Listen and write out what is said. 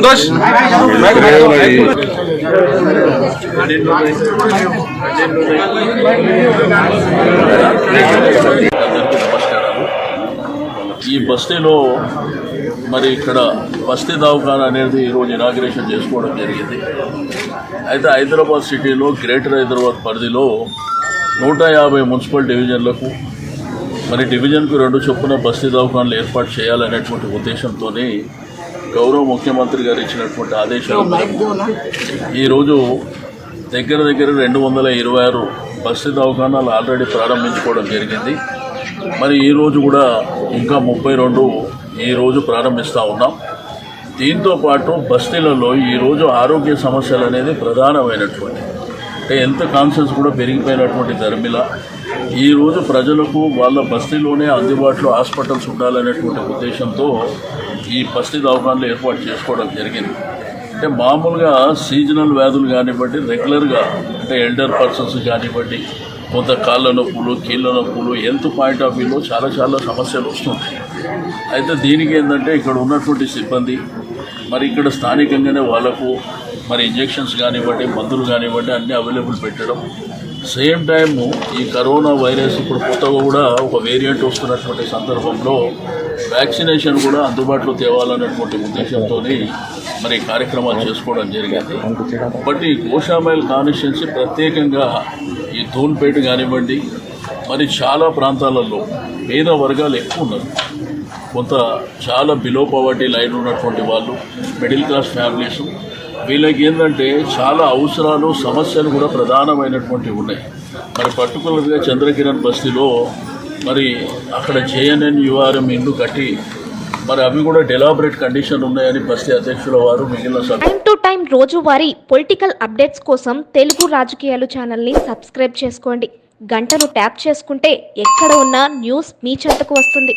సంతోష్. ఈ బస్తీలో మరి ఇక్కడ బస్తీ దవాఖాన అనేది ఈరోజు ఇనాగ్రేషన్ చేసుకోవడం జరిగింది. అయితే హైదరాబాద్ సిటీలో గ్రేటర్ హైదరాబాద్ పరిధిలో నూట యాభై మున్సిపల్ డివిజన్లకు మరి డివిజన్కు రెండు చొప్పున బస్తీ దవాఖానలు ఏర్పాటు చేయాలనేటువంటి ఉద్దేశంతో గౌరవ ముఖ్యమంత్రి గారు ఇచ్చినటువంటి ఆదేశాల ఈరోజు దగ్గర దగ్గర రెండు వందల ఇరవై ఆరు బస్తీ దవాఖానాలు ఆల్రెడీ ప్రారంభించుకోవడం జరిగింది. మరి ఈ రోజు కూడా ఇంకా ముప్పై రెండు ఈ రోజు ప్రారంభిస్తూ ఉన్నాం. దీంతో పాటు బస్తీలలో ఈరోజు ఆరోగ్య సమస్యలు అనేది ప్రధానమైనటువంటి అంటే హెల్త్ కాన్షియస్ కూడా పెరిగిపోయినటువంటి ధర్మిల. ఈరోజు ప్రజలకు వాళ్ళ బస్తీలోనే అందుబాటులో హాస్పిటల్స్ ఉండాలనేటువంటి ఉద్దేశంతో ఈ బస్తీ దవాఖానలు ఏర్పాటు చేసుకోవడం జరిగింది. అంటే మామూలుగా సీజనల్ వ్యాధులు కానివ్వండి రెగ్యులర్గా అంటే ఎల్డర్ పర్సన్స్ కానివ్వండి కొంత కాళ్ళ నొప్పులు కీళ్ళ నొప్పులు హెల్త్ పాయింట్ ఆఫ్ వ్యూలో చాలా చాలా సమస్యలు వస్తుంటాయి. అయితే దీనికి ఏంటంటే ఇక్కడ ఉన్నటువంటి సిబ్బంది మరి ఇక్కడ స్థానికంగానే వాళ్ళకు మరి ఇంజెక్షన్స్ కానివ్వండి మందులు కానివ్వండి అన్నీ అవైలబుల్ పెట్టడం. సేమ్ టైము ఈ కరోనా వైరస్ ఇప్పుడు కొత్తగా కూడా ఒక వేరియంట్ వస్తున్నటువంటి సందర్భంలో వ్యాక్సినేషన్ కూడా అందుబాటులో తేవాలన్నటువంటి ఉద్దేశంతో మరి కార్యక్రమాలు చేసుకోవడం జరిగింది. బట్ ఈ గోషామైల్ కాన్స్టిట్యున్సీ ప్రత్యేకంగా ఈ ధూన్పేట కానివ్వండి మరి చాలా ప్రాంతాలలో పేద వర్గాలు ఎక్కువ ఉన్నారు. కొంత చాలా బిలో పవర్టీ లైన్ ఉన్నటువంటి వాళ్ళు మిడిల్ క్లాస్ ఫ్యామిలీస్ వీళ్ళకి ఏంటంటే చాలా అవసరాలు సమస్యలు కూడా ప్రధానమైనటువంటివి ఉన్నాయి. మరి పర్టికులర్గా చంద్రకిరణ్ బస్తీలో మరి అక్కడ జేఎన్ఎన్ యుఆర్ఎం ఇల్లు కట్టి మరి అవి కూడా డెలాబరేట్ కండిషన్ ఉన్నాయని బస్తీ అధ్యక్షుల వారు మిగిలిన టైం టు టైం రోజువారీ పొలిటికల్ అప్డేట్స్ కోసం తెలుగు రాజకీయాలు ఛానల్ని సబ్స్క్రైబ్ చేసుకోండి. గంటను ట్యాప్ చేసుకుంటే ఎక్కడ ఉన్నా న్యూస్ మీ చెంతకు వస్తుంది.